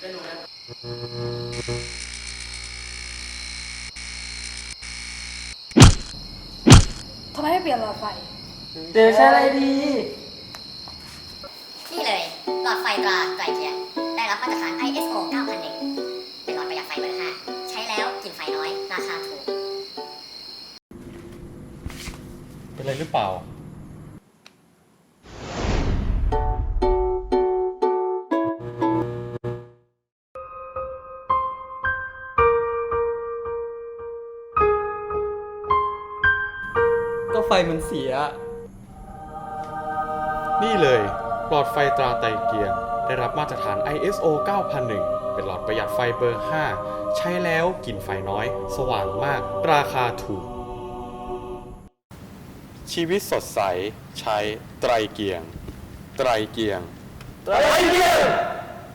ไม่รู้นะทำไมไม่เปลี่ยนหลอดไฟ เดี๋ยวใช้อะไรดี นี่เลย หลอดไฟตราไกลเกลียร์ได้รับมาตรฐาน ISO 9001 เป็นหลอดประหยัดไฟเบอร์5ใช้แล้วกินไฟน้อย ราคาถูก เป็นไรหรือเปล่า ไฟมันเสีย นี่เลย หลอดไฟตราไตรเกียร์ได้รับมาตรฐาน ISO 9001 เป็นหลอดประหยัดไฟเบอร์ 5 ใช้แล้วกลิ่นไฟน้อย สว่างมาก ราคาถูก ชีวิตสดใส ใช้ไตรเกียง ไตรเกียง ไตรเกียร์